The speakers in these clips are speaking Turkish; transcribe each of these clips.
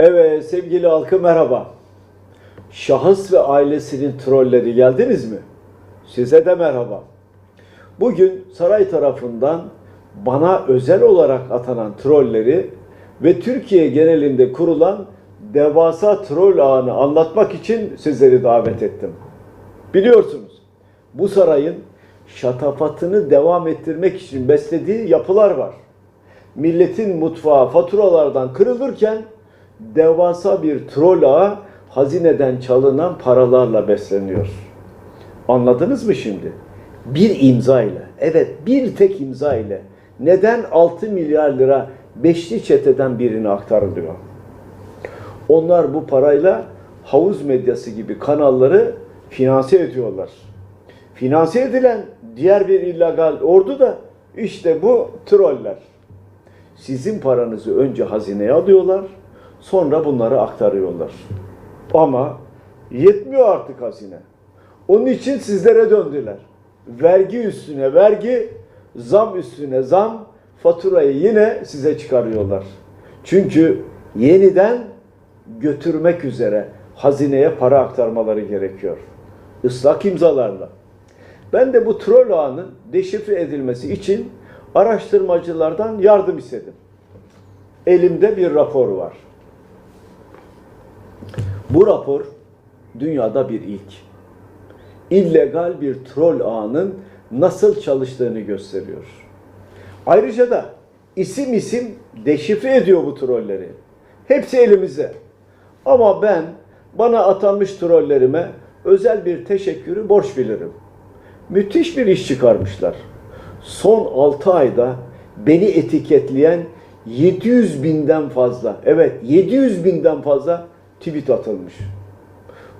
Evet sevgili halkı merhaba. Şahıs ve ailesinin trolleri geldiniz mi? Size de merhaba. Bugün saray tarafından bana özel olarak atanan trolleri ve Türkiye genelinde kurulan devasa troll ağını anlatmak için sizleri davet ettim. Biliyorsunuz bu sarayın şatafatını devam ettirmek için beslediği yapılar var. Milletin mutfağı faturalardan kırılırken devasa bir troll ağı hazineden çalınan paralarla besleniyor. Anladınız mı şimdi? Bir imza ile, evet bir tek imza ile neden 6 milyar lira beşli çeteden birine aktarılıyor? Onlar bu parayla havuz medyası gibi kanalları finanse ediyorlar. Finanse edilen diğer bir illegal ordu da işte bu troller. Sizin paranızı önce hazineye alıyorlar, sonra bunları aktarıyorlar. Ama yetmiyor artık hazine. Onun için sizlere döndüler. Vergi üstüne vergi, zam üstüne zam, faturayı yine size çıkarıyorlar. Çünkü yeniden götürmek üzere hazineye para aktarmaları gerekiyor. Islak imzalarla. Ben de bu troll ağının deşifre edilmesi için araştırmacılardan yardım istedim. Elimde bir rapor var. Bu rapor dünyada bir ilk. İllegal bir troll ağının nasıl çalıştığını gösteriyor. Ayrıca da isim isim deşifre ediyor bu trolleri. Hepsi elimizde. Ama ben bana atanmış trollerime özel bir teşekkürü borç bilirim. Müthiş bir iş çıkarmışlar. Son 6 ayda beni etiketleyen 700 binden fazla, evet 700 binden fazla tweet atılmış.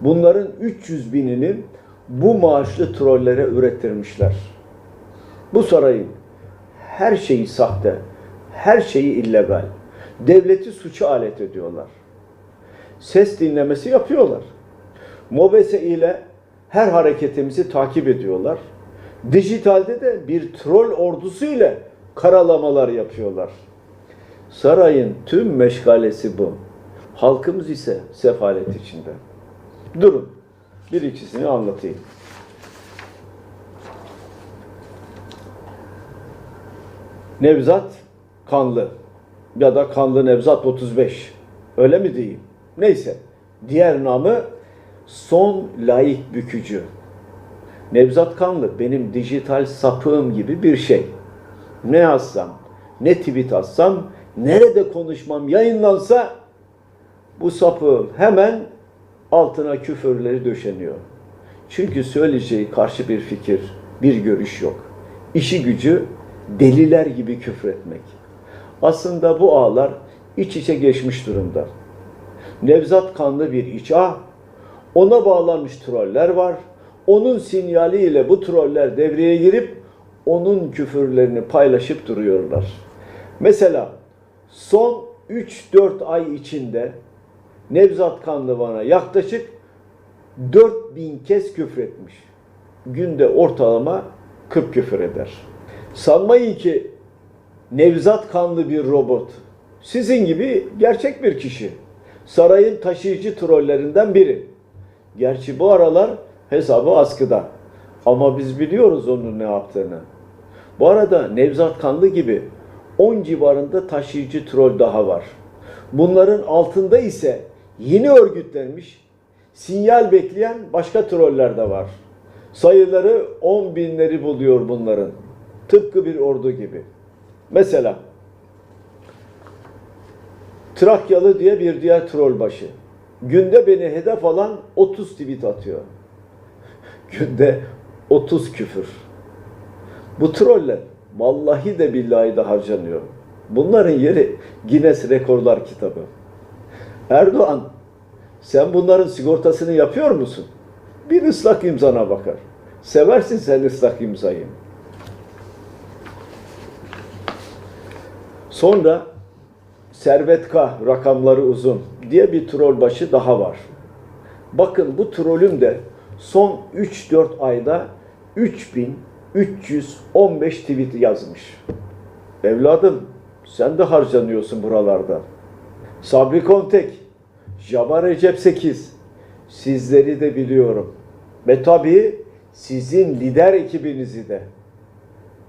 Bunların 300 binini bu maaşlı trollere ürettirmişler. Bu sarayın her şeyi sahte, her şeyi illegal. Devleti suça alet ediyorlar. Ses dinlemesi yapıyorlar. Mobese ile her hareketimizi takip ediyorlar. Dijitalde de bir troll ordusu ile karalamalar yapıyorlar. Sarayın tüm meşgalesi bu. Halkımız ise sefalet içinde. Durun. Bir ikisini anlatayım. Nevzat Kanlı ya da Kanlı Nevzat 35. Öyle mi diyeyim? Neyse. Diğer namı Son Layık Bükücü. Nevzat Kanlı benim dijital sapığım gibi bir şey. Ne yazsam, ne tweet atsam, nerede konuşmam yayınlansa bu sapığın hemen altına küfürleri döşeniyor. Çünkü söyleyeceği karşı bir fikir, bir görüş yok. İşi gücü deliler gibi küfretmek. Aslında bu ağlar iç içe geçmiş durumda. Nevzat kanlı bir iç ağ, ona bağlanmış troller var. Onun sinyaliyle bu troller devreye girip onun küfürlerini paylaşıp duruyorlar. Mesela son 3-4 ay içinde Nevzat Kanlı bana yaklaşık 4000 kez küfretmiş. Günde ortalama 40 küfür eder. Sanmayın ki Nevzat Kanlı bir robot. Sizin gibi gerçek bir kişi. Sarayın taşıyıcı trollerinden biri. Gerçi bu aralar hesabı askıda. Ama biz biliyoruz onun ne yaptığını. Bu arada Nevzat Kanlı gibi 10 civarında taşıyıcı troll daha var. Bunların altında ise yeni örgütlenmiş, sinyal bekleyen başka troller de var. Sayıları 10 binleri buluyor bunların. Tıpkı bir ordu gibi. Mesela Trakyalı diye bir diğer troll başı. Günde beni hedef alan 30 tweet atıyor. Günde 30 küfür. Bu troller vallahi de billahi de harcanıyor. Bunların yeri Guinness Rekorlar kitabı. Erdoğan sen bunların sigortasını yapıyor musun? Bir ıslak imzana bakar. Seversin sen ıslak imzayı. Sonra Servet K rakamları uzun diye bir troll başı daha var. Bakın bu trollüm de son 3-4 ayda 3315 tweet yazmış. Evladım sen de harcanıyorsun buralarda. Sabri Kontek Java Recep 8. Sizleri de biliyorum. Ve tabii sizin lider ekibinizi de.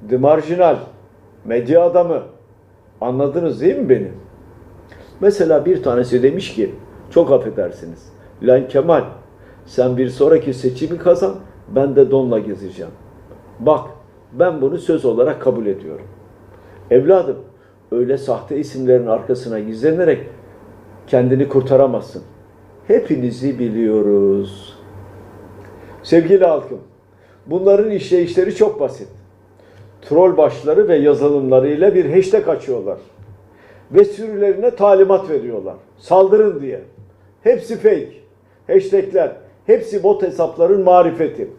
The Marginal, medya adamı. Anladınız değil mi beni? Mesela bir tanesi demiş ki, çok affedersiniz. Lan Kemal, sen bir sonraki seçimi kazan, ben de donla gezeceğim. Bak, ben bunu söz olarak kabul ediyorum. Evladım, öyle sahte isimlerin arkasına gizlenerek kendini kurtaramazsın. Hepinizi biliyoruz. Sevgili halkım, bunların işleyişleri çok basit. Troll başları ve yazılımlarıyla bir hashtag açıyorlar. Ve sürülerine talimat veriyorlar. Saldırın diye. Hepsi fake. Hashtagler, hepsi bot hesapların marifeti.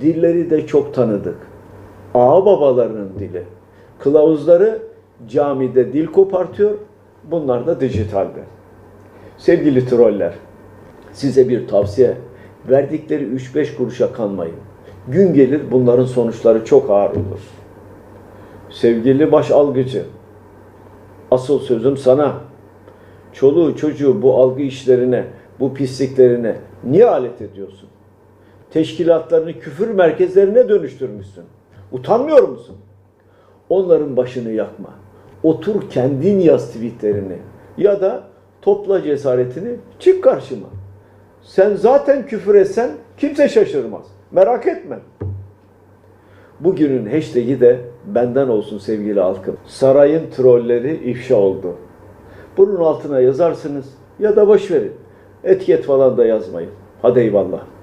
Dilleri de çok tanıdık. Ağa babalarının dili. Kılavuzları camide dil kopartıyor, bunlar da dijitalde. Sevgili troller, size bir tavsiye. Verdikleri 3-5 kuruşa kanmayın. Gün gelir bunların sonuçları çok ağır olur. Sevgili baş algıcı, asıl sözüm sana. Çoluğu çocuğu bu algı işlerine, bu pisliklerine niye alet ediyorsun? Teşkilatlarını küfür merkezlerine dönüştürmüşsün. Utanmıyor musun? Onların başını yakma. Otur kendin yaz tweetlerini. Ya da topla cesaretini çık karşıma. Sen zaten küfür etsen kimse şaşırmaz. Merak etme. Bugünün hashtag'i de benden olsun sevgili halkım. Sarayın trolleri ifşa oldu. Bunun altına yazarsınız ya da boş verin. Etiket falan da yazmayın. Hadi eyvallah.